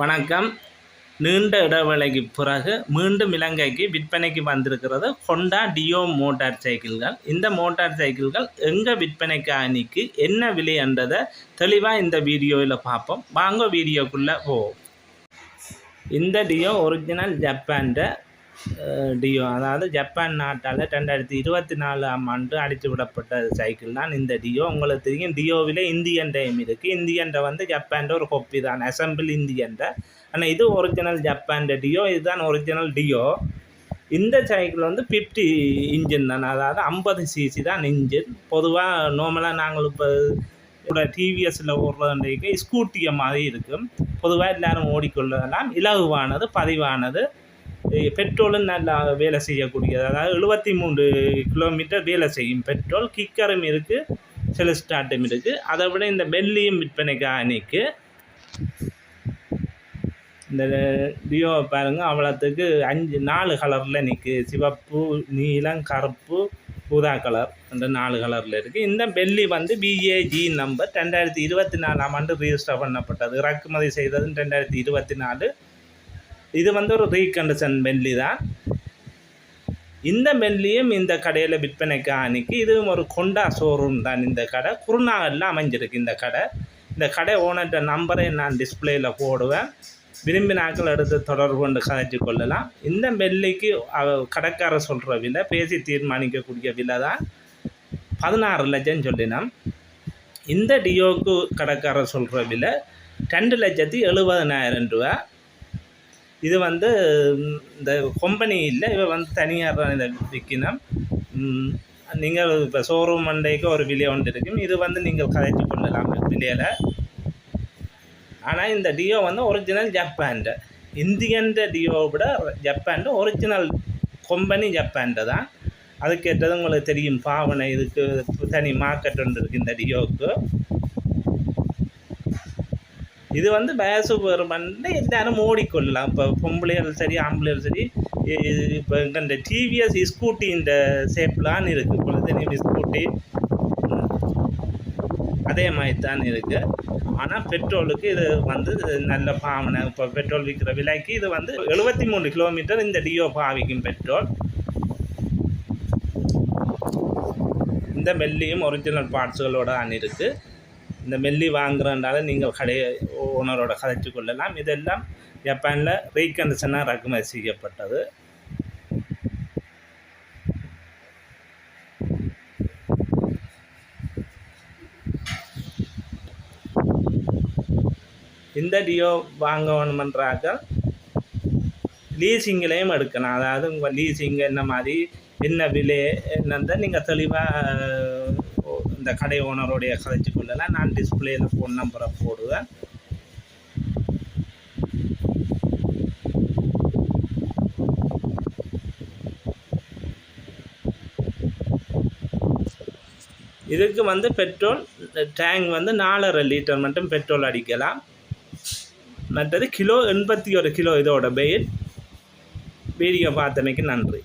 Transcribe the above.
வணக்கம். நீண்ட இடைவேளைக்கு பிறகு மீண்டும் இலங்கைக்கு விற்பனைக்கு வந்திருக்கிறது ஹொண்டா டியோ மோட்டார் சைக்கிள்கள். இந்த மோட்டார் சைக்கிள்கள் எங்கே விற்பனைக்கு அணிக்கு என்ன விலை என்றதை தெளிவாக இந்த வீடியோவில் பார்ப்போம். வாங்க வீடியோக்குள்ளே போ. இந்த டியோ ஒரிஜினல் ஜப்பான்ட டியோ அதாவது ஜப்பான் நாட்டால் ரெண்டாயிரத்தி இருபத்தி நாலாம் ஆண்டு அடித்து விடப்பட்ட சைக்கிள் தான் இந்த டியோ. உங்களுக்கு தெரியும் டியோவில் இந்தியன் டைம் இருக்குது இந்தியன்ற வந்து ஜப்பான்ற ஒரு கொப்பி தான் அசம்பிள் இந்தியன்ற ஆனால் இது ஒரிஜினல் ஜப்பான் டியோ இதுதான் ஒரிஜினல் டியோ. இந்த சைக்கிள் வந்து ஃபிஃப்டி இன்ஜின் தான் அதாவது ஐம்பது சிசி தான் இன்ஜின் பொதுவாக நார்மலாக நாங்கள் இப்போ கூட டிவிஎஸில் ஓடுறதுக்கு ஸ்கூட்டியை மாதிரி இருக்கும். பொதுவாக எல்லோரும் ஓடிக்கொள்ளலாம் இலகுவானது பதிவானது. பெட்ரோலும் நல்லா வேலை செய்யக்கூடியது. அதாவது எழுபத்தி மூன்று கிலோமீட்டர் வேலை செய்யும் பெட்ரோல் கிக்கரும் இருக்குது சில ஸ்டார்ட்டும் இருக்குது அதை விட இந்த பெல்லியும் விற்பனைக்கு அன்னைக்கு இந்த டியோவை பாருங்கள் அவ்வளோத்துக்கு அஞ்சு நாலு கலரில் நிற்கு சிவப்பு நீலம் கருப்பு ஊதா கலர் அந்த நாலு கலரில் இருக்குது இந்த பெல்லி வந்து பிஏஜி நம்பர் ரெண்டாயிரத்தி இருபத்தி நாலாம் ஆண்டு ரிஜிஸ்டர் பண்ணப்பட்டது. இறக்குமதி செய்தது ரெண்டாயிரத்தி இருபத்தி நாலு இது வந்து ஒரு ரீகண்டிஷன் பெல்லி தான். இந்த பெல்லியும் இந்த கடையில் விற்பனைக்கு அன்னைக்கு இதுவும் ஒரு கொண்டா ஷோரூம் தான் இந்த கடை. குருநாகலில் அமைஞ்சிருக்கு இந்த கடை. இந்த கடை ஓனர்கிட்ட நம்பரை நான் டிஸ்பிளேயில் போடுவேன். விரும்பினாக்கள் எடுத்து தொடர்பு கொண்டு கதைச்சு கொள்ளலாம். இந்த பெல்லிக்கு அவ கடைக்காரர் சொல்கிற விலை பேசி தீர்மானிக்கக்கூடிய விலை தான் பதினாறு லட்சம் சொல்லினோம். இந்த டியோக்கு கடைக்காரர் சொல்கிற விலை ரெண்டு லட்சத்தி எழுபதனாயிரம் ரூபா இது வந்து இந்த கொம்பனி இல்லை இவன் வந்து தனியார் தான் இதை விற்கணும். நீங்கள் இப்போ ஷோரூம் மண்டைக்கு ஒரு விலை ஒன்று இருக்கும். இது வந்து நீங்கள் கதைச்சு கொள்ளலாம் விலையில். ஆனால் இந்த டியோ வந்து ஒரிஜினல் ஜப்பான்டு இந்தியன்ற டியோவை விட ஜப்பான்ட ஒரிஜினல் கொம்பனி ஜப்பான்ட தான். அதுக்கேற்றது உங்களுக்கு தெரியும். பாவனை இதுக்கு தனி மார்க்கெட் ஒன்று இருக்குது இந்த டியோவுக்கு இது வந்து வயசு வந்து எல்லாரும் ஓடிக்கொள்ளலாம் இப்போ பொம்பளைகள் சரி ஆம்பளைகள் சரி இப்போ இந்த டிவிஎஸ் ஸ்கூட்டி இந்த சேப்லான்னு இருக்குது இப்போ ஸ்கூட்டி அதே மாதிரி தான் இருக்குது ஆனால் பெட்ரோலுக்கு இது வந்து நல்ல பாவனை. இப்போ பெட்ரோல் விற்கிற விலைக்கு இது வந்து எழுபத்தி மூணு கிலோமீட்டர் இந்த டியோ பாவிக்கும் பெட்ரோல். இந்த மெல்லியும் ஒரிஜினல் பார்ட்ஸுகளோட அணி இருக்குது இந்த மெல்லி வாங்குறதுனால நீங்கள் கடையை ஓனரோட கதைச்சு கொள்ளலாம் இதெல்லாம் ஜப்பானில் ரீகண்டிஷனாக இறக்குமதி செய்யப்பட்டது இந்த டியோ வாங்க வேணுமன்றாக்க லீசிங்கிலையும் எடுக்கலாம். அதாவது உங்கள் லீசிங் என்ன மாதிரி என்ன விலை என்னந்த நீங்கள் தெளிவாக இந்த கடை ஓனருடைய கதைச்சு கொள்ளலாம் நான் டிஸ்பிளேயில் ஃபோன் நம்பரை போடுவேன். இதுக்கு வந்து பெட்ரோல் டேங்க் வந்து நாலரை லிட்டர் மட்டும் பெட்ரோல் அடிக்கலாம். மற்றது கிலோ எண்பத்தி ஒரு கிலோ இதோட பெயில் வீடியோ பார்த்தமைக்கு நன்றி.